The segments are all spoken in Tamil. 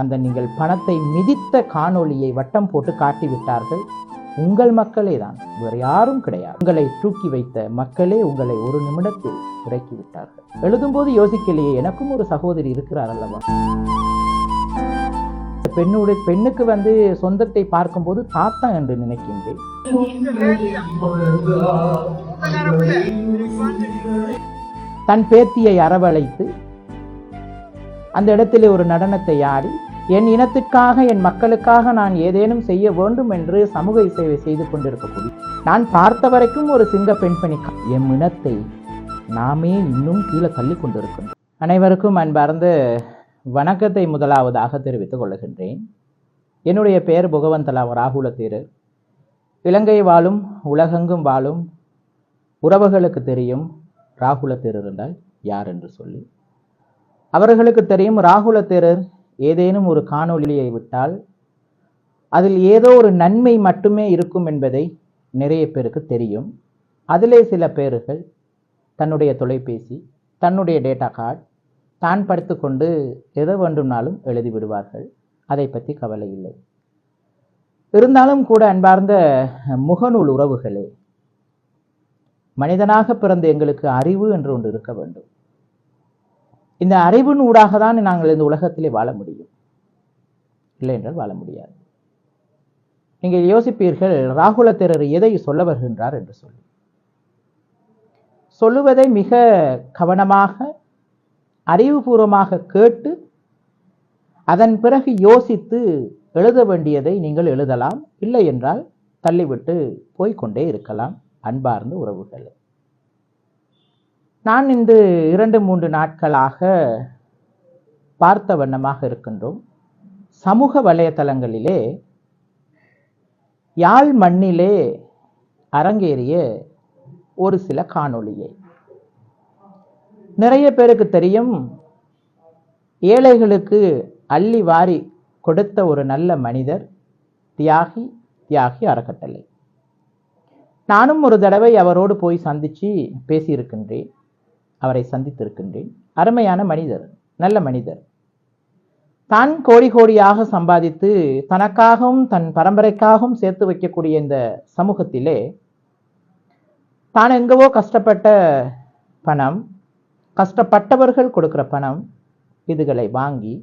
அந்த நீங்கள் பணத்தை மிதித்த காணொளியை வட்டம் போட்டு காட்டிவிட்டார்கள். உங்கள் மக்களே தான். வேறு யாரும் கிடையாது. உங்களை தூக்கி வைத்த மக்களே உங்களை ஒரு நிமிடத்தில் இறக்கிவிட்டார்கள். எழுதும்போது யோசிக்கலையே எனக்கும் ஒரு சகோதரி இருக்கிறார் அல்லவா? பெண்ணுடைய பெண்ணுக்கு வந்து சொந்தத்தை பார்க்கும்போது தாத்தா என்று நினைக்கின்றேன். தன் பேத்தியை அரவழைத்து அந்த இடத்திலே ஒரு நடனத்தை ஆடி என் இனத்துக்காக என் மக்களுக்காக நான் ஏதேனும் செய்ய வேண்டும் என்று சமூக சேவை செய்து கொண்டிருக்கக்கூடிய நான் பார்த்த வரைக்கும் ஒரு சிங்க பெண்பணி எம் இனத்தை நாமே இன்னும் கீழே தள்ளி கொண்டிருக்கின்றோம். அனைவருக்கும் அன்பார்ந்த வணக்கத்தை முதலாவதாக தெரிவித்துக் கொள்கின்றேன். என்னுடைய பெயர் புகவந்தலா ராகுல தேரர் இலங்கை வாழும் உலகெங்கும் வாழும் உறவுகளுக்கு தெரியும் ராகுல தேரர் என்றால் யார் என்று சொல்லி. அவர்களுக்கு தெரியும் ராகுல தேரர் ஏதேனும் ஒரு காணொளியை விட்டால் அதில் ஏதோ ஒரு நன்மை மட்டுமே இருக்கும் என்பதை நிறைய பேருக்கு தெரியும். அதிலே சில பேர்கள் தன்னுடைய தொலைபேசி தன்னுடைய டேட்டா கார்டு தான் படுத்துக்கொண்டு எதை வேண்டும்னாலும் எழுதி விடுவார்கள். அதை பற்றி கவலை இல்லை. இருந்தாலும் கூட அன்பார்ந்த முகநூல் உறவுகளே மனிதனாக பிறந்த எங்களுக்கு அறிவு என்று ஒன்று இருக்க வேண்டும். இந்த அறிவின் ஊடாக தான் நாங்கள் இந்த உலகத்திலே வாழ முடியும். இல்லை என்றால் வாழ முடியாது. நீங்கள் யோசிப்பீர்கள் ராகுல தேரர் எதை சொல்ல வருகின்றார் என்று சொல்லி. சொல்லுவதை மிக கவனமாக அறிவுபூர்வமாக கேட்டு அதன் பிறகு யோசித்து எழுத வேண்டியதை நீங்கள் எழுதலாம். இல்லை என்றால் தள்ளிவிட்டு போய்கொண்டே இருக்கலாம் அன்பார்ந்த உறவுகள். நான் இந்த இரண்டு மூன்று நாட்களாக பார்த்த வண்ணமாக இருக்கின்றோம். சமூக வலைத்தளங்களிலே யாழ் மண்ணிலே அரங்கேறிய ஒரு சில காணொளியை. நிறைய பேருக்கு தெரியும் ஏழைகளுக்கு அள்ளி வாரி கொடுத்த ஒரு நல்ல மனிதர் தியாகி தியாகி அறக்கட்டளை. நானும் ஒரு தடவை அவரோடு போய் சந்தித்து பேசியிருக்கின்றேன். அவரை சந்தித்திருக்கின்றேன். அருமையான மனிதர் நல்ல மனிதர். தான் கோடி கோடியாக சம்பாதித்து தனக்காகவும் தன் பரம்பரைக்காகவும் சேர்த்து வைக்கக்கூடிய இந்த சமூகத்திலே தான் எங்கவோ கஷ்டப்பட்ட பணம் கஷ்டப்பட்டவர்கள் கொடுக்கிற பணம் இதுகளை வாங்கி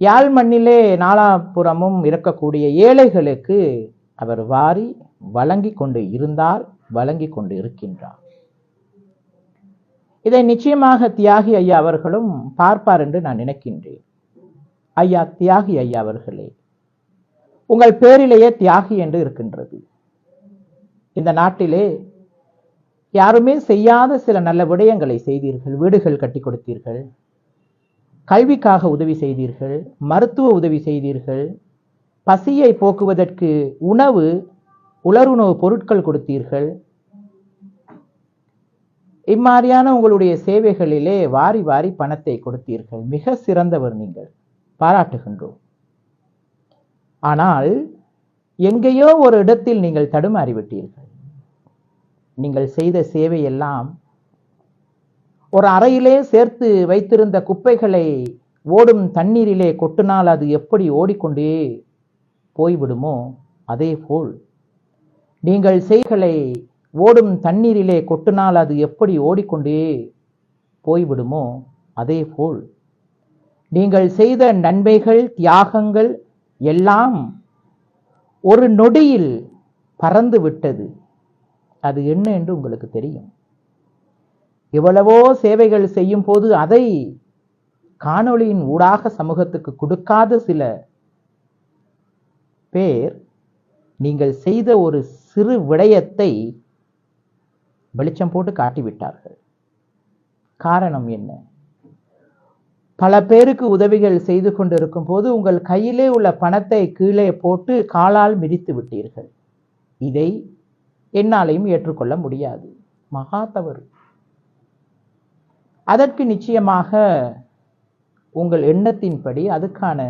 யாழ் மண்ணிலே நாலாபுறமும் இருக்கக்கூடிய ஏழைகளுக்கு அவர் வாரி வழங்கி கொண்டு இருந்தார் வழங்கி கொண்டு இருக்கின்றார். இதை நிச்சயமாக தியாகி ஐயா அவர்களும் பார்ப்பார் என்று நான் நினைக்கின்றேன். ஐயா தியாகி ஐயா அவர்களே உங்கள் பேரிலேயே தியாகி என்று இருக்கின்றது. இந்த நாட்டிலே யாருமே செய்யாத சில நல்ல விடயங்களை செய்தீர்கள் வீடுகள் கட்டி கொடுத்தீர்கள் கல்விக்காக உதவி செய்தீர்கள் மருத்துவ உதவி செய்தீர்கள் பசியை போக்குவதற்கு உணவு உலருணவு பொருட்கள் கொடுத்தீர்கள் இம்மாதிரியான உங்களுடைய சேவைகளிலே வாரி வாரி பணத்தை கொடுத்தீர்கள். மிக சிறந்தவர் நீங்கள். பாராட்டுகின்றோம். ஆனால் எங்கேயோ ஒரு இடத்தில் நீங்கள் தடுமாறிவிட்டீர்கள் நீங்கள் செய்த சேவையெல்லாம் ஒரு அறையிலே சேர்த்து வைத்திருந்த குப்பைகளை ஓடும் தண்ணீரிலே கொட்டினால் அது எப்படி ஓடிக்கொண்டே போய்விடுமோ அதே போல் நீங்கள் செய்களை ஓடும் தண்ணீரிலே கொட்டினால் அது எப்படி ஓடிக்கொண்டே போய்விடுமோ அதே போல் நீங்கள் செய்த நன்மைகள் தியாகங்கள் எல்லாம் ஒரு நொடியில் பறந்து விட்டது அது என்ன என்று உங்களுக்கு தெரியும். எவ்வளவோ சேவைகள் செய்யும் போது அதை காணொளியின் ஊடாக சமூகத்துக்கு கொடுக்காத சில பேர் நீங்கள் செய்த ஒரு சிறு விடயத்தை வெளிச்சம் போட்டு காட்டிவிட்டார்கள். காரணம் என்ன? பல பேருக்கு உதவிகள் செய்து கொண்டிருக்கும் போது உங்கள் கையிலே உள்ள பணத்தை கீழே போட்டு காலால் மிதித்து விட்டீர்கள். இதை என்னாலையும் ஏற்றுக்கொள்ள முடியாது. மகா தவறு. அதற்கு நிச்சயமாக உங்கள் எண்ணத்தின்படி அதுக்கான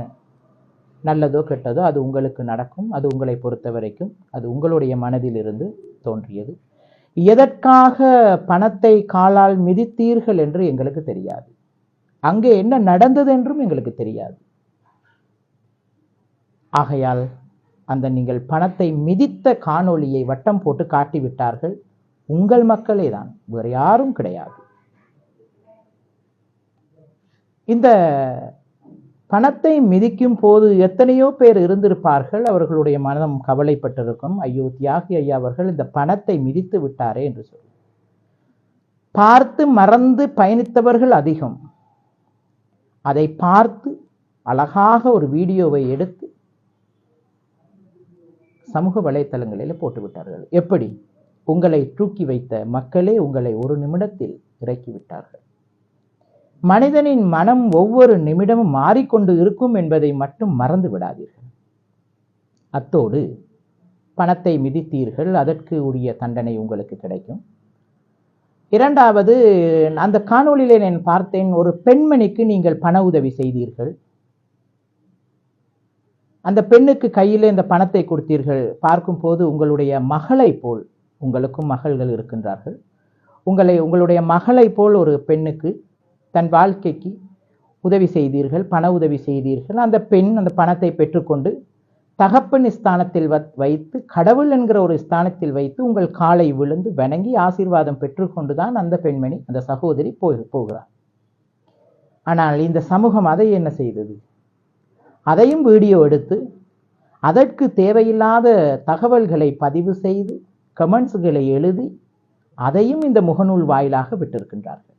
நல்லதோ கெட்டதோ அது உங்களுக்கு நடக்கும். அது உங்களை பொறுத்த வரைக்கும் அது உங்களுடைய மனதிலிருந்து தோன்றியது. எதற்காக பணத்தை காலால் மிதித்தீர்கள் என்று எங்களுக்கு தெரியாது. அங்கே என்ன நடந்தது என்றும் எங்களுக்கு தெரியாது. ஆகையால் அந்த நீங்கள் பணத்தை மிதித்த காணொளியை வட்டம் போட்டு காட்டிவிட்டார்கள். உங்கள் மக்களே தான் வேறு யாரும் கிடையாது. இந்த பணத்தை மிதிக்கும் போது எத்தனையோ பேர் இருந்திருப்பார்கள். அவர்களுடைய மனம் கவலைப்பட்டிருக்கும். ஐயோ தியாகி ஐயா அவர்கள் இந்த பணத்தை மிதித்து விட்டாரே என்று சொல்லி. பார்த்து மறந்து பயணித்தவர்கள் அதிகம். அதை பார்த்து அழகாக ஒரு வீடியோவை எடுத்து சமூக வலைத்தளங்களில் போட்டுவிட்டார்கள் எப்படி? உங்களை தூக்கி வைத்த மக்களே உங்களை ஒரு நிமிடத்தில் இறக்கி விட்டார்கள். மனிதனின் மனம் ஒவ்வொரு நிமிடமும் மாறிக்கொண்டு இருக்கும் என்பதை மட்டும் மறந்து விடாதீர்கள். அத்தோடு பணத்தை மிதித்தீர்கள் அதற்கு உரிய தண்டனை உங்களுக்கு கிடைக்கும். இரண்டாவது அந்த காணொளியிலே நான் பார்த்தேன் ஒரு பெண்மணிக்கு நீங்கள் பண உதவி செய்தீர்கள். அந்த பெண்ணுக்கு கையில் இந்த பணத்தை கொடுத்தீர்கள். பார்க்கும்போது உங்களுடைய மகளை போல் உங்களுக்கும் மகள்கள் இருக்கின்றார்கள். உங்களை உங்களுடைய மகளை போல் ஒரு பெண்ணுக்கு தன் வாழ்க்கைக்கு உதவி செய்தீர்கள் பண உதவி செய்தீர்கள். அந்த பெண் அந்த பணத்தை பெற்றுக்கொண்டு தகப்பன் ஸ்தானத்தில் வைத்து கடவுள் என்கிற ஒரு ஸ்தானத்தில் வைத்து உங்கள் காலை விழுந்து வணங்கி ஆசீர்வாதம் பெற்றுக்கொண்டுதான் அந்த பெண்மணி அந்த சகோதரி போய் போகிறார் ஆனால் இந்த சமூகம் அதை என்ன செய்தது? அதையும் வீடியோ எடுத்து அதற்கு தேவையில்லாத தகவல்களை பதிவு செய்து கமெண்ட்ஸ்களை எழுதி அதையும் இந்த முகநூல் வாயிலாக விட்டிருக்கின்றார்கள்.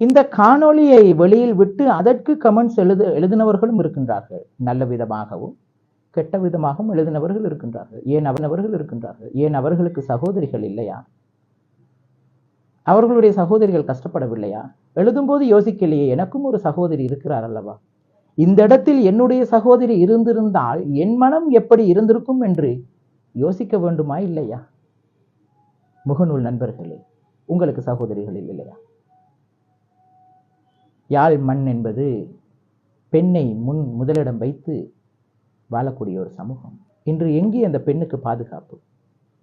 இந்த காணொளியை வெளியில் விட்டு அதற்கு கமெண்ட்ஸ் எழுது எழுதினவர்களும் இருக்கின்றார்கள். நல்ல விதமாகவும் கெட்ட விதமாகவும் எழுதினவர்கள் இருக்கின்றார்கள். ஏன் அவனவர்கள் இருக்கின்றார்கள்? ஏன் அவர்களுக்கு சகோதரிகள் இல்லையா? அவர்களுடைய சகோதரிகள் கஷ்டப்படவில்லையா? எழுதும்போது யோசிக்கலையே எனக்கும் ஒரு சகோதரி இருக்கிறார் அல்லவா? இந்த இடத்தில் என்னுடைய சகோதரி இருந்திருந்தால் என் மனம் எப்படி இருந்திருக்கும் என்று யோசிக்க வேண்டுமா இல்லையா? முகநூல் நண்பர்களே உங்களுக்கு சகோதரிகள் இல்லையா? யாழ் மண் என்பது பெண்ணை முன் முதலிடம் வைத்து வாழக்கூடிய ஒரு சமூகம். இன்று எங்கே அந்த பெண்ணுக்கு பாதுகாப்பு?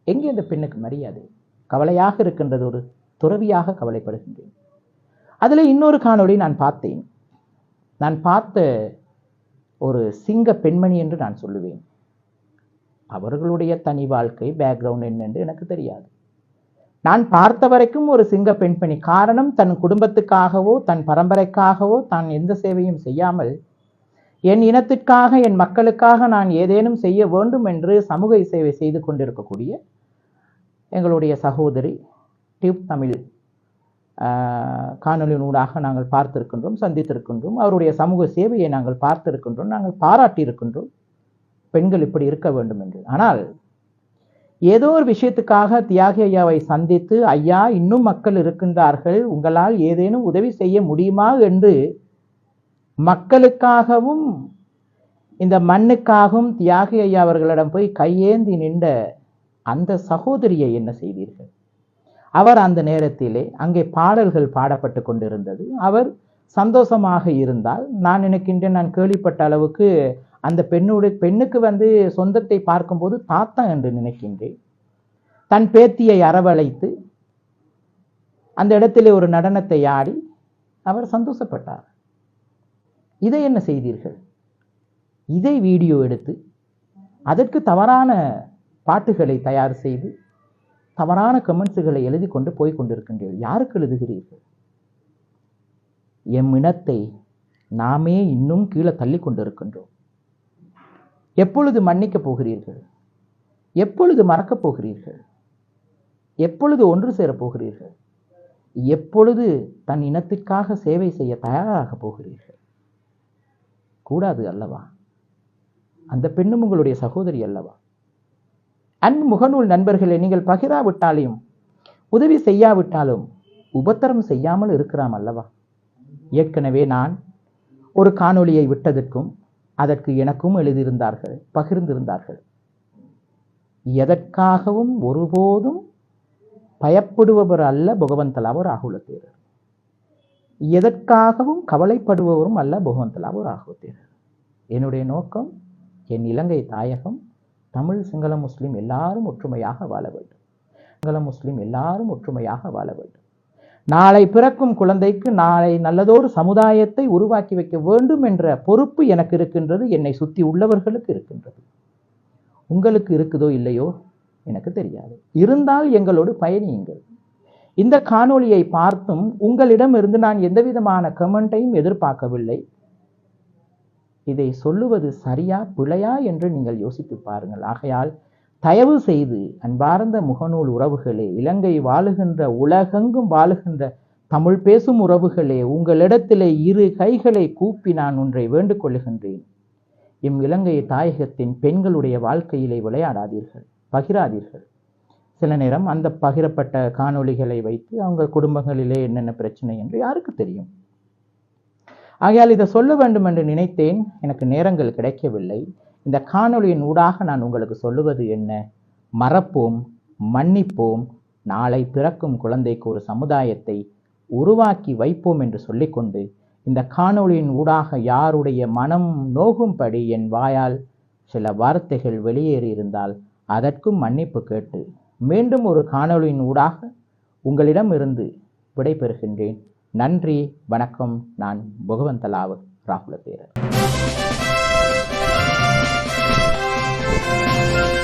எங்கே அந்த பெண்ணுக்கு மரியாதை? கவலையாக இருக்கின்றது ஒரு துறவியாக கவலைப்படுகின்றேன். அதில் இன்னொரு காணொளி நான் பார்த்தேன். நான் பார்த்த ஒரு சிங்க பெண்மணி என்று நான் சொல்லுவேன். அவர்களுடைய தனி வாழ்க்கை பேக்ரவுண்ட் என்னென்று எனக்கு தெரியாது. நான் பார்த்த வரைக்கும் ஒரு சிங்க பெண்பணி. காரணம் தன் குடும்பத்துக்காகவோ தன் பரம்பரைக்காகவோ தான் எந்த சேவையும் செய்யாமல் என் இனத்திற்காக என் மக்களுக்காக நான் ஏதேனும் செய்ய வேண்டும் என்று சமூக சேவை செய்து கொண்டிருக்கக்கூடிய எங்களுடைய சகோதரி டியூப் தமிழ் காணொலியினூடாக நாங்கள் பார்த்திருக்கின்றோம் சந்தித்திருக்கின்றோம். அவருடைய சமூக சேவையை நாங்கள் பார்த்திருக்கின்றோம் நாங்கள் பாராட்டியிருக்கின்றோம். பெண்கள் இப்படி இருக்க வேண்டும் என்று. ஆனால் ஏதோ ஒரு விஷயத்துக்காக தியாகி ஐயாவை சந்தித்து ஐயா இன்னும் மக்கள் இருக்கின்றார்கள். உங்களால் ஏதேனும் உதவி செய்ய முடியுமா? என்று மக்களுக்காகவும் இந்த மண்ணுக்காகவும் தியாகி ஐயா அவர்களிடம் போய் கையேந்தி நின்ற அந்த சகோதரியை என்ன செய்தீர்கள்? அவர் அந்த நேரத்திலே அங்கே பாடல்கள் பாடப்பட்டு கொண்டிருந்தது. அவர் சந்தோஷமாக இருந்தால் நான் நினைக்கின்றேன் நான் கேள்விப்பட்ட அளவுக்கு அந்த பெண்ணுடைய பெண்ணுக்கு வந்து சொந்தத்தை பார்க்கும்போது தாத்தா என்று நினைக்கின்றேன். தன் பேத்தியை அரவழைத்து அந்த இடத்திலே ஒரு நடனத்தை ஆடி அவர் சந்தோஷப்பட்டார். இதை என்ன செய்தீர்கள்? இதை வீடியோ எடுத்து அதற்கு தவறான பாட்டுகளை தயார் செய்து தவறான கமெண்ட்ஸுகளை எழுதி கொண்டு போய் கொண்டிருக்கின்றீர்கள். யாருக்கு எழுதுகிறீர்கள்? எம் இனத்தை நாமே இன்னும் கீழே தள்ளி கொண்டிருக்கின்றோம். எப்பொழுது மன்னிக்கப் போகிறீர்கள்? எப்பொழுது மறக்கப் போகிறீர்கள்? எப்பொழுது ஒன்று சேரப் போகிறீர்கள்? எப்பொழுது தன் இனத்திற்காக சேவை செய்ய தயாராக போகிறீர்கள்? கூடாது அல்லவா? அந்த பெண்ணும் உங்களுடைய சகோதரி அல்லவா? அன் முகநூல் நண்பர்களை நீங்கள் பகிராவிட்டாலையும் உதவி செய்யாவிட்டாலும் உபத்திரம் செய்யாமல் இருக்கிறாம் அல்லவா? ஏற்கனவே நான் ஒரு காணொளியை விட்டதற்கும் அதற்கு எனக்கும் எழுதியிருந்தார்கள் பகிர்ந்திருந்தார்கள். எதற்காகவும் ஒருபோதும் பயப்படுபவர் அல்ல பகவந்தலாவோ ராகுல தேரர் எதற்காகவும் கவலைப்படுபவரும் அல்ல பகவந்தலாவோ ராகுல தேரர் என்னுடைய நோக்கம் என் இலங்கை தாயகம் தமிழ் சிங்கள முஸ்லீம் எல்லாரும் ஒற்றுமையாக வாழ வேண்டும். சிங்கள முஸ்லீம் எல்லாரும் ஒற்றுமையாக வாழ வேண்டும். நாளை பிறக்கும் குழந்தைக்கு நாளை நல்லதொரு சமுதாயத்தை உருவாக்கி வைக்க வேண்டும் என்ற பொறுப்பு எனக்கு இருக்கின்றது என்னை சுற்றி உள்ளவர்களுக்கு இருக்கின்றது. உங்களுக்கு இருக்குதோ இல்லையோ எனக்கு தெரியாது. இருந்தால் எங்களோடு பயணியுங்கள். இந்த காணொளியை பார்த்தும் உங்களிடமிருந்து நான் எந்தவிதமான கமெண்ட்டையும் எதிர்பார்க்கவில்லை. இதை சொல்லுவது சரியா பிழையா என்று நீங்கள் யோசித்து பாருங்கள். ஆகையால் தயவு செய்து அன்பார்ந்த முகநூல் உறவுகளே இலங்கை வாழுகின்ற உலகெங்கும் வாழுகின்ற தமிழ் பேசும் உறவுகளே உங்களிடத்திலே இரு கைகளை கூப்பி நான் ஒன்றை வேண்டுக் கொள்ளுகின்றேன். இம் இலங்கை தாயகத்தின் பெண்களுடைய வாழ்க்கையிலே விளையாடாதீர்கள் பகிராதீர்கள். சில நேரம் அந்த பகிரப்பட்ட காணொளிகளை வைத்து அவங்க குடும்பங்களிலே என்னென்ன பிரச்சனை என்று யாருக்கு தெரியும்? ஆகையால் இதை சொல்ல வேண்டும் என்று நினைத்தேன் எனக்கு நேரங்கள் கிடைக்கவில்லை. இந்த காணொளியின் ஊடாக நான் உங்களுக்கு சொல்லுவது என்ன? மறப்போம் மன்னிப்போம் நாளை பிறக்கும் குழந்தைக்கு ஒரு சமுதாயத்தை உருவாக்கி வைப்போம் என்று சொல்லிக்கொண்டு இந்த காணொளியின் ஊடாக யாருடைய மனம் நோகும்படி என் வாயால் சில வார்த்தைகள் வெளியேறி இருந்தால் அதற்கும் மன்னிப்பு கேட்டு மீண்டும் ஒரு காணொளியின் ஊடாக உங்களிடம் இருந்து விடைபெறுகின்றேன். நன்றி வணக்கம். நான் பகவந்தலாவு ராகுல தேரர் Música